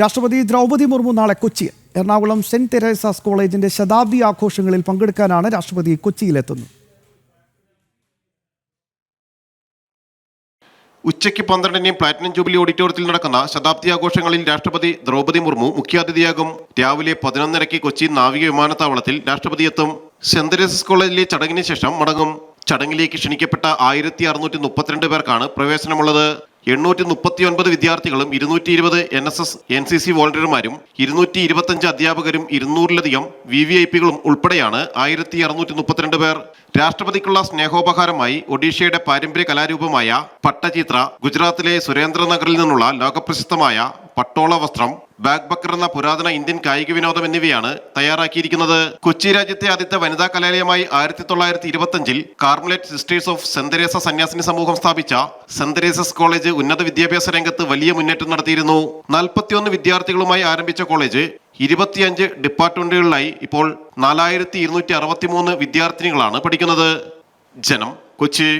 രാഷ്ട്രപതി ദ്രൗപദി മുർമു നാളെ കൊച്ചിയിൽ എറണാകുളം സെന്റ് തെരേസാസ് കോളേജിന്റെ ശതാബ്ദി ആഘോഷങ്ങളിൽ പങ്കെടുക്കാനാണ് രാഷ്ട്രപതി കൊച്ചിയിലെത്തുന്നത്. ഉച്ചയ്ക്ക് പന്ത്രണ്ടിന് പ്ലാറ്റിനം ജൂബിലി ഓഡിറ്റോറിയത്തിൽ നടക്കുന്ന ശതാബ്ദി ആഘോഷങ്ങളിൽ രാഷ്ട്രപതി ദ്രൗപദി മുർമു മുഖ്യാതിഥിയാകും. രാവിലെ പതിനൊന്നരയ്ക്ക് കൊച്ചി നാവിക വിമാനത്താവളത്തിൽ രാഷ്ട്രപതി എത്തും. സെന്റ് തെരേസസ് കോളേജിലെ ചടങ്ങിന് ശേഷം മടങ്ങും. ചടങ്ങിലേക്ക് ക്ഷണിക്കപ്പെട്ട ആയിരത്തി അറുന്നൂറ്റി മുപ്പത്തിരണ്ട് പേർക്കാണ് പ്രവേശനമുള്ളത്. എണ്ണൂറ്റി മുപ്പത്തി ഒൻപത് വിദ്യാർത്ഥികളും ഇരുന്നൂറ്റി ഇരുപത് N S S N C C വോളണ്ടിയർമാരും ഇരുന്നൂറ്റി ഇരുപത്തഞ്ച് അധ്യാപകരും ഇരുന്നൂറിലധികം വി വി ഐ പികളും ഉൾപ്പെടെയാണ് ആയിരത്തി അറുന്നൂറ്റി മുപ്പത്തിരണ്ട് പേർ. രാഷ്ട്രപതിക്കുള്ള സ്നേഹോപഹാരമായി ഒഡീഷയുടെ പാരമ്പര്യ കലാരൂപമായ പട്ടചിത്ര ഗുജറാത്തിലെ സുരേന്ദ്രനഗറിൽ നിന്നുള്ള ലോകപ്രസിദ്ധമായ പട്ടോള വസ്ത്രം ബാഗ് ബക്കർ എന്ന പുരാതന ഇന്ത്യൻ കായിക വിനോദം എന്നിവയാണ് തയ്യാറാക്കിയിരിക്കുന്നത്. കൊച്ചി രാജ്യത്തെ ആദ്യത്തെ വനിതാ കലാലയമായി ആയിരത്തി തൊള്ളായിരത്തി ഇരുപത്തഞ്ചിൽ കാർമലേറ്റ് സിസ്റ്റേഴ്സ് ഓഫ് സെന്തരേസ സന്യാസിനി സമൂഹം സ്ഥാപിച്ച സെന്തരേസസ് കോളേജ് ഉന്നത വിദ്യാഭ്യാസ രംഗത്ത് വലിയ മുന്നേറ്റം നടത്തിയിരുന്നു. നാൽപ്പത്തിയൊന്ന് വിദ്യാർത്ഥികളുമായി ആരംഭിച്ച കോളേജ് ഇരുപത്തിയഞ്ച് ഡിപ്പാർട്ട്മെന്റുകളിലായി ഇപ്പോൾ നാലായിരത്തി ഇരുന്നൂറ്റി അറുപത്തി മൂന്ന് വിദ്യാർത്ഥിനികളാണ് പഠിക്കുന്നത്. ജനം കൊച്ചി.